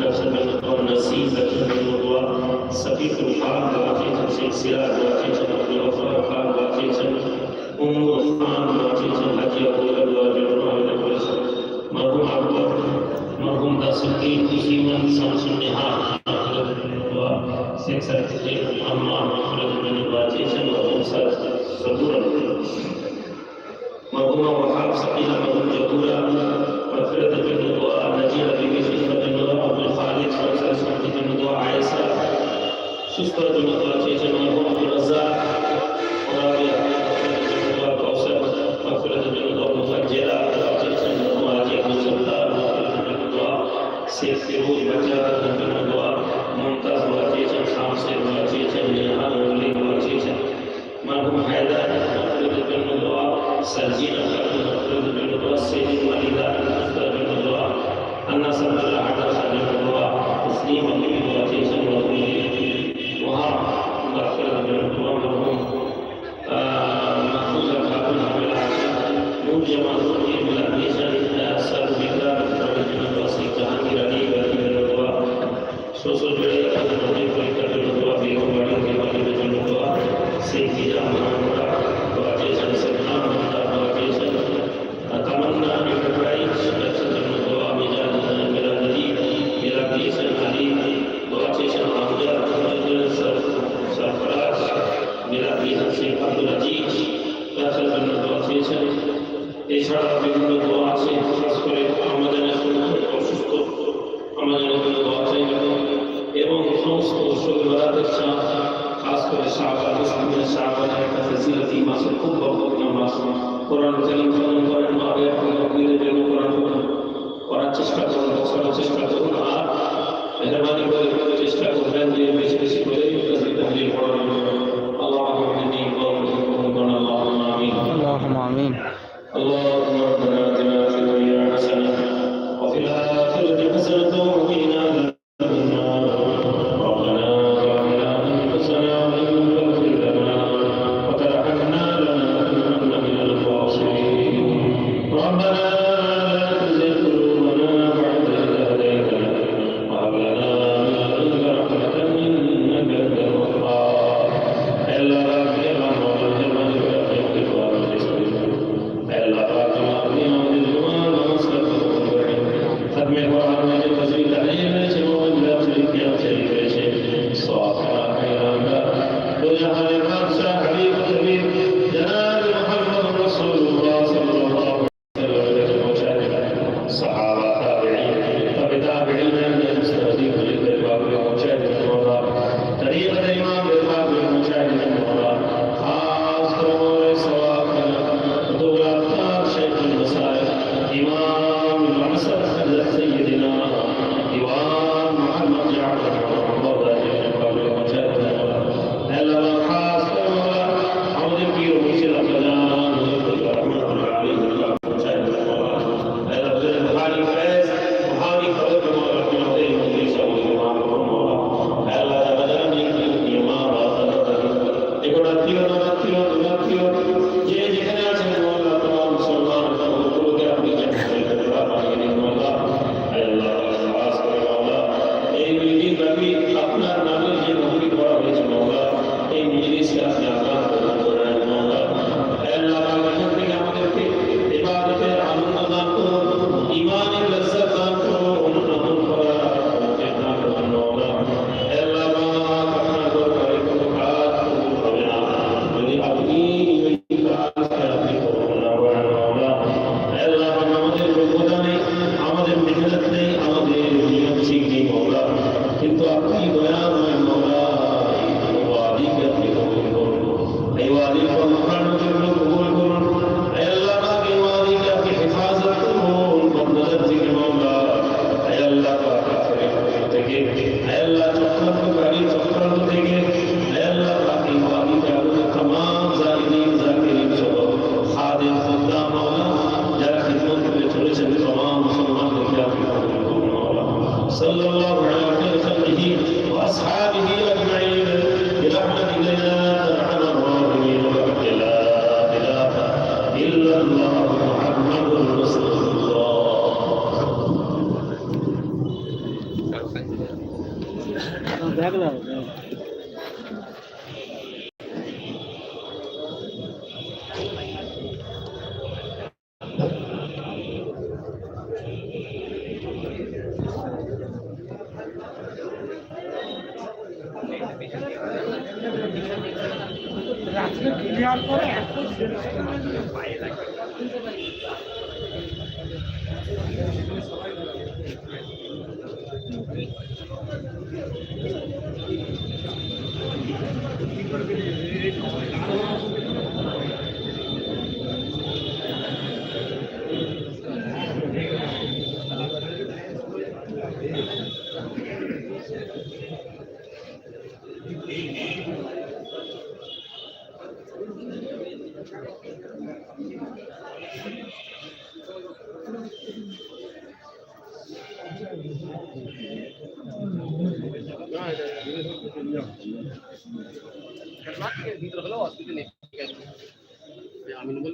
नफसल बिलतवा नसीब नफसल बिलतवा सभी को हाल वाक़े छन से सिरा वाक़े छन अब्दुल अफरा खान वाक़े छन उमर उस्मान वाक़े छन हाजी अब्दुल अल्लाह जरवा अलैहि वसल्लम मरहूम अकबर मरहूम दासुद्दीन ईमन शमसुन निहा शेख सरफुद्दीन अम्मा मखलद बिन वाक़े छन मरहूम सर सबूर मरहूम वहाब सकीना मरहूम जबूरा मखलद बिन সুস্থ করার জন্য দোয়া চেয়েছেন মরহুম আব্দুর রাজ্জাক ওরাবি আব্দুল্লাহ কৌশল মাগফিরাতের জন্য দোয়া জেলা দোয়া চেয়েছেন মরহুম আজি আব্দুল সত্তার দোয়া শেখ ফিরোজ বাচ্চা জন্য দোয়া मुमताज़ दোয়া চেয়েছেন শাম শেখ দোয়া চেয়েছেন রেহান ওলি দোয়া চেয়েছেন মরহুম হায়দার মাগফিরাতের জন্য দোয়া সাজিন আক্তার মাগফিরাতের জন্য দোয়া সেলিম ওয়ালিদা মাগফিরাতের জন্য দোয়া আন্না সাল্লাল্লাহু আলাইহি ওয়া সাল্লাম দোয়া তসলিম আলী সারা বিভিন্ন ক্লিয়ার করে আমি বলব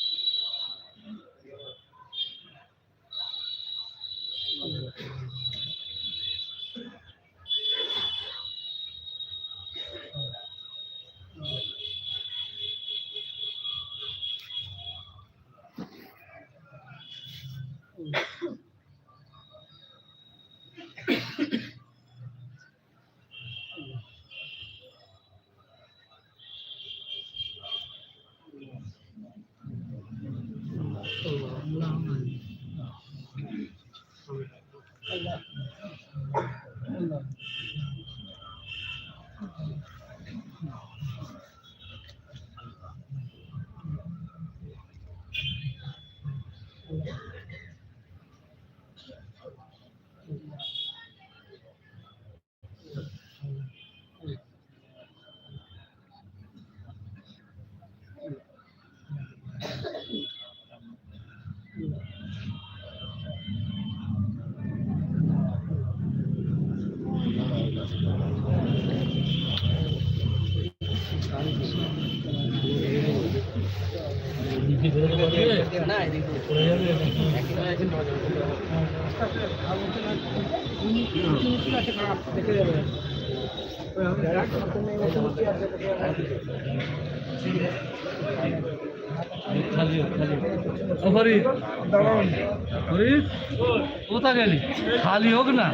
কোথা গেলি? খালি হোক না।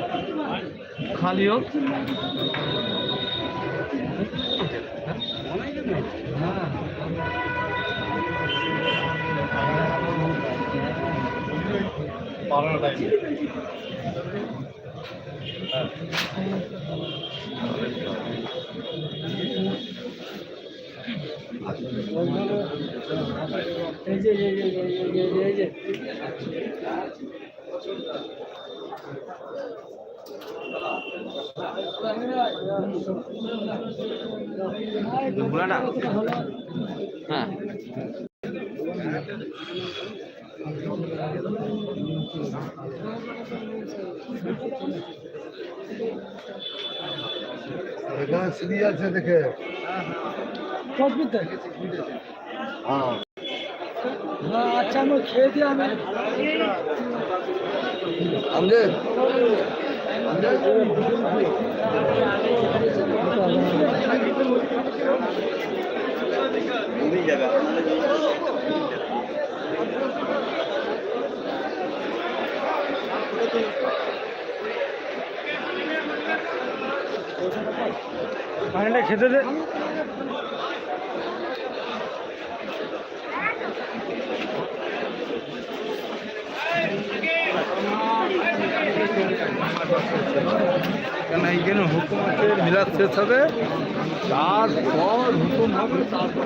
খালি হোক। এই যে এই যে এই যে এই যে এই যে হ্যাঁ। এখানে সিঁড়ি আছে দেখে হ্যাঁ আচ্ছা আমি খেয়ে দিয়ে আমি আমজেদ পানিটা খেতে দে কেন এইখানে হুকুম আছে মিলাদ শেষ হবে? তারপর হুকুম হবে তারপর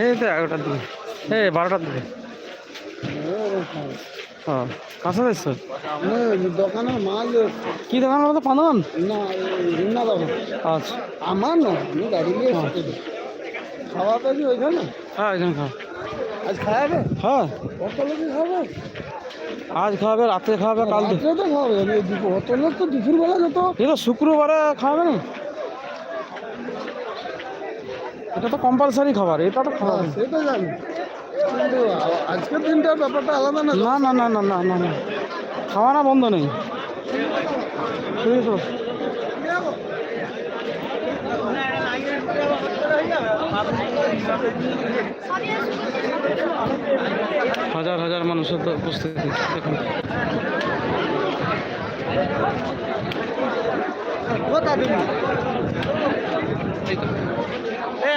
এই তো এগারোটার দিকে। এই বারোটার দিকে। হ্যাঁ কাছে যাচ্ছ? দোকানের মাল কি দোকান বলতো পান না দোকান আচ্ছা। আমার না আমি গাড়ি নিয়ে খাওয়া ওইখানে? হ্যাঁ আজ খাওয়াবে? হ্যাঁ। আজ খাওয়াবে রাতে খাওয়াবে কাল রাত্রে তো খাওয়াবে তো দুপুরবেলা শুক্রবারে খাওয়াবে না? এটা তো কম্পালসারি খাবার এটা তো খাওয়া হ্যাঁ, সেটা জানি। আজকের দিনটা ব্যাপারটা আলাদা না না না না না না না খাওয়ানো বন্ধ নেই। ঠিক আছে। হাজার হাজার মানুষের উপস্থিতি দেখুন। এই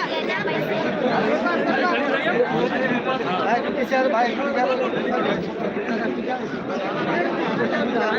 ভাই ভাই